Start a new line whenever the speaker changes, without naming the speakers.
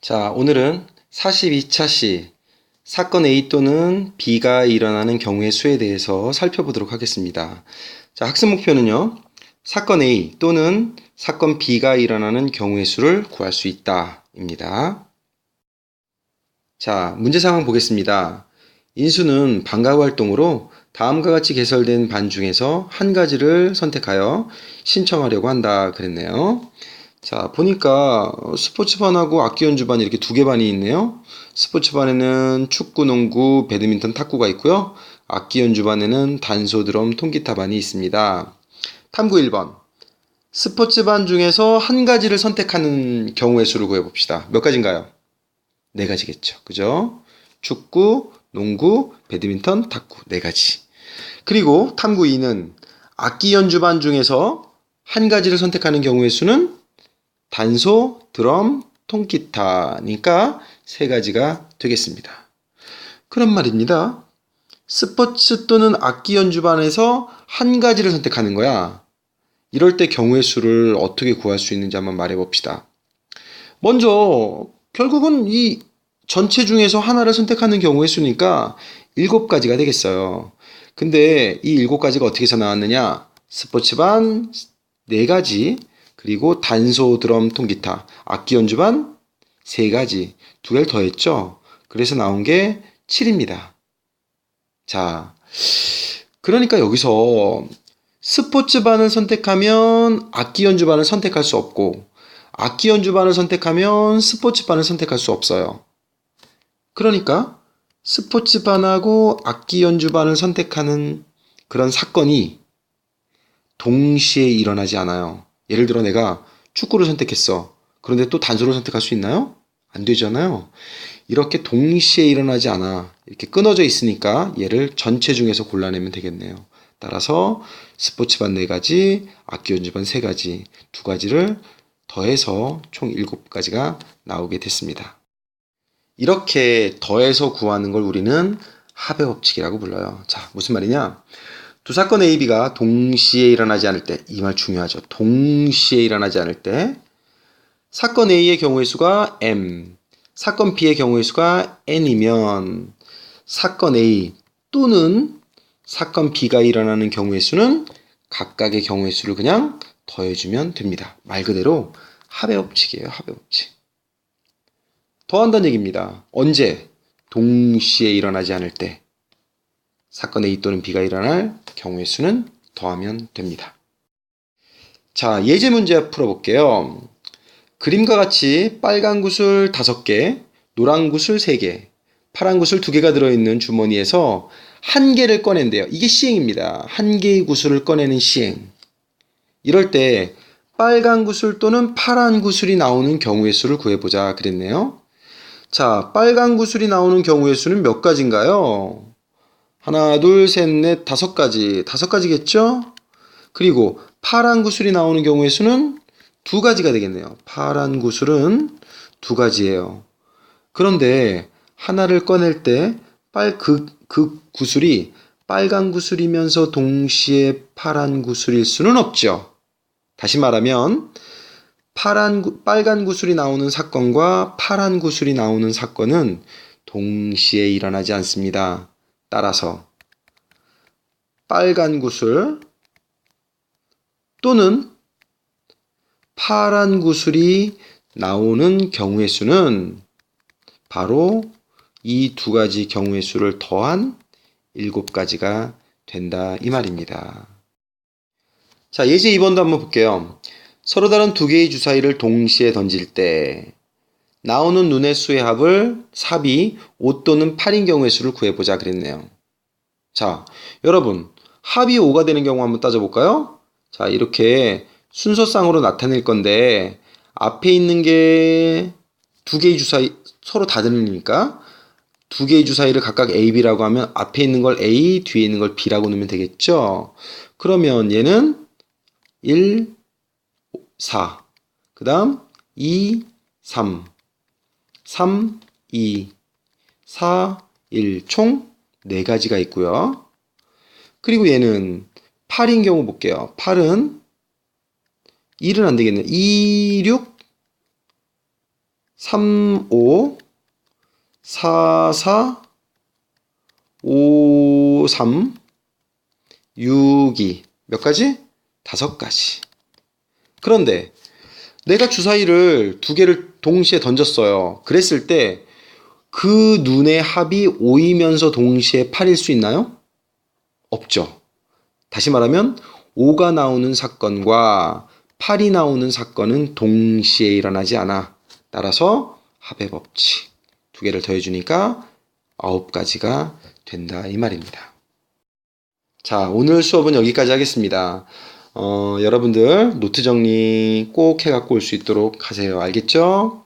자, 오늘은 42차 시 사건 A 또는 B가 일어나는 경우의 수에 대해서 살펴보도록 하겠습니다. 자, 학습 목표는요. 사건 A 또는 사건 B가 일어나는 경우의 수를 구할 수 있다. 입니다. 자, 문제 상황 보겠습니다. 인수는 방과후 활동으로 다음과 같이 개설된 반 중에서 한 가지를 선택하여 신청하려고 한다. 그랬네요. 자, 보니까 어, 스포츠반하고 악기 연주반 이렇게 두 개 반이 있네요. 스포츠반에는 축구, 농구, 배드민턴, 탁구가 있고요. 악기 연주반에는 단소, 드럼, 통기타 반이 있습니다. 탐구 1번. 스포츠반 중에서 한 가지를 선택하는 경우의 수를 구해 봅시다. 몇 가지인가요? 네 가지겠죠. 그죠? 축구, 농구, 배드민턴, 탁구. 네 가지. 그리고 탐구 2는 악기 연주반 중에서 한 가지를 선택하는 경우의 수는 단소, 드럼, 통기타니까 세 가지가 되겠습니다. 그런 말입니다. 스포츠 또는 악기 연주반에서 한 가지를 선택하는 거야. 이럴 때 경우의 수를 어떻게 구할 수 있는지 한번 말해 봅시다. 먼저, 결국은 이 전체 중에서 하나를 선택하는 경우의 수니까 일곱 가지가 되겠어요. 근데 이 일곱 가지가 어떻게 해서 나왔느냐? 스포츠반 네 가지, 그리고 단소, 드럼, 통기타, 악기 연주반 세 가지, 두 개를 더했죠. 그래서 나온 게 7입니다. 자, 그러니까 여기서 스포츠반을 선택하면 악기 연주반을 선택할 수 없고, 악기 연주반을 선택하면 스포츠반을 선택할 수 없어요. 그러니까 스포츠반하고 악기 연주반을 선택하는 그런 사건이 동시에 일어나지 않아요. 예를 들어 내가 축구를 선택했어. 그런데 또 단소를 선택할 수 있나요? 안 되잖아요. 이렇게 동시에 일어나지 않아. 이렇게 끊어져 있으니까 얘를 전체 중에서 골라내면 되겠네요. 따라서 스포츠반 네 가지, 악기 연주반 세 가지, 두 가지를 더해서 총 일곱 가지가 나오게 됐습니다. 이렇게 더해서 구하는 걸 우리는 합의 법칙이라고 불러요. 자, 무슨 말이냐? 두 사건 A, B가 동시에 일어나지 않을 때, 이 말 중요하죠. 동시에 일어나지 않을 때, 사건 A의 경우의 수가 M, 사건 B의 경우의 수가 N이면, 사건 A 또는 사건 B가 일어나는 경우의 수는 각각의 경우의 수를 그냥 더해주면 됩니다. 말 그대로 합의 법칙이에요. 합의 법칙. 더한다는 얘기입니다. 언제? 동시에 일어나지 않을 때. 사건 A 또는 B가 일어날 경우의 수는 더하면 됩니다. 자, 예제 문제 풀어볼게요. 그림과 같이 빨간 구슬 5개, 노란 구슬 3개, 파란 구슬 2개가 들어있는 주머니에서 한 개를 꺼낸대요. 이게 시행입니다. 한 개의 구슬을 꺼내는 시행. 이럴 때 빨간 구슬 또는 파란 구슬이 나오는 경우의 수를 구해보자 그랬네요. 자, 빨간 구슬이 나오는 경우의 수는 몇 가지인가요? 하나, 둘, 셋, 넷, 다섯 가지. 다섯 가지겠죠? 그리고 파란 구슬이 나오는 경우의 수는 두 가지가 되겠네요. 파란 구슬은 두 가지예요. 그런데 하나를 꺼낼 때 빨, 그, 그 구슬이 빨간 구슬이면서 동시에 파란 구슬일 수는 없죠. 다시 말하면 파란 빨간 구슬이 나오는 사건과 파란 구슬이 나오는 사건은 동시에 일어나지 않습니다. 따라서 빨간 구슬 또는 파란 구슬이 나오는 경우의 수는 바로 이 두 가지 경우의 수를 더한 일곱 가지가 된다 이 말입니다. 자, 예제 2번도 한번 볼게요. 서로 다른 두 개의 주사위를 동시에 던질 때 나오는 눈의 수의 합을 삽이 5 또는 8인 경우의 수를 구해보자 그랬네요. 자, 여러분, 합이 5가 되는 경우 한번 따져볼까요? 자, 이렇게 순서상으로 나타낼 건데, 앞에 있는 게 두 개의 주사위, 서로 다 들리니까, 두 개의 주사위를 각각 A, B라고 하면 앞에 있는 걸 A, 뒤에 있는 걸 B라고 넣으면 되겠죠? 그러면 얘는 1, 4. 그 다음 2, 3. 3, 2, 4, 1. 총 4가지가 있고요. 그리고 얘는 8인 경우 볼게요. 8은 1은 안 되겠네. 2, 6, 3, 5, 4, 4, 5, 3, 6, 2. 몇 가지? 다섯 가지. 그런데 내가 주사위를 두 개를 동시에 던졌어요. 그랬을 때 그 눈의 합이 5이면서 동시에 8일 수 있나요? 없죠. 다시 말하면 5가 나오는 사건과 8이 나오는 사건은 동시에 일어나지 않아. 따라서 합의 법칙. 두 개를 더해주니까 아홉 가지가 된다. 이 말입니다. 자, 오늘 수업은 여기까지 하겠습니다. 어, 여러분들 노트 정리 꼭 해갖고 올 수 있도록 하세요. 알겠죠?